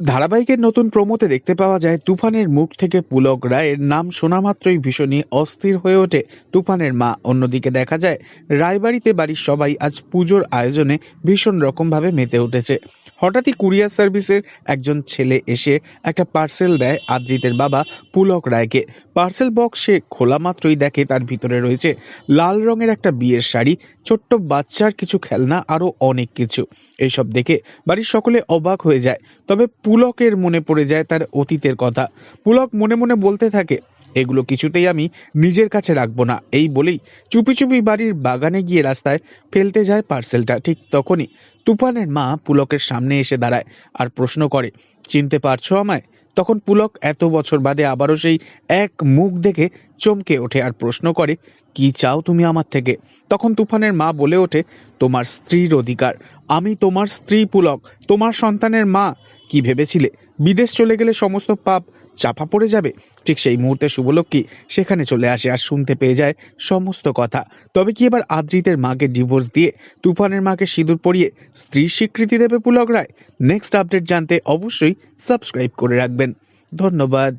ধারাবাহিকের নতুন প্রমোতে দেখতে পাওয়া যায় তুফানের মুখ থেকে পুলক রায়ের নাম শোনা মাত্রই ভীষণই অস্থির হয়ে ওঠে তুফানের মা। অন্যদিকে দেখা যায়, রায়বাড়িতে বাড়ির সবাই আজ পুজোর আয়োজনে ভীষণ রকমভাবে মেতে উঠেছে। হঠাৎই কুরিয়ার সার্ভিসের একজন ছেলে এসে একটা পার্সেল দেয় আদ্রিতের বাবা পুলক রায়কে। পার্সেল বক্স সে খোলা মাত্রই দেখে, তার ভিতরে রয়েছে লাল রঙের একটা বিয়ের শাড়ি, ছোট্ট বাচ্চার কিছু খেলনা, আরও অনেক কিছু। এইসব দেখে বাড়ির সকলে অবাক হয়ে যায়। তবে পুলকের মনে পড়ে যায় তার অতীতের কথা। পুলক মনে মনে বলতে থাকে, এগুলো কিছুতেই আমি নিজের কাছে রাখব না। এই বলেই চুপি চুপি বাড়ির বাগানে গিয়ে রাস্তায় ফেলতে যায় পার্সেলটা। ঠিক তখনই তুফানের মা পুলকের সামনে এসে দাঁড়ায় আর প্রশ্ন করে, চিনতে পারছ আমায়? তখন পুলক এত বছর বাদে আবারও সেই এক মুখ দেখে চমকে ওঠে আর প্রশ্ন করে, কি চাও তুমি আমার থেকে? তখন তুফানের মা বলে ওঠে, তোমার স্ত্রীর অধিকার। আমি তোমার স্ত্রী পুলক, তোমার সন্তানের মা। কি ভেবেছিলে? বিদেশ চলে গেলে সমস্ত পাপ চাপা পড়ে যাবে। ঠিক সেই মুহূর্তে শুভলক্ষ্মী সেখানে চলে আসে আর শুনতে পেয়ে যায় সমস্ত কথা। তবে কি এবার আদ্রিতের মাকে ডিভোর্স দিয়ে তুফানের মাকে সিঁদুর পরিয়ে স্ত্রীর স্বীকৃতি দেবে পুলক রায়? নেক্সট আপডেট জানতে অবশ্যই সাবস্ক্রাইব করে রাখবেন। ধন্যবাদ।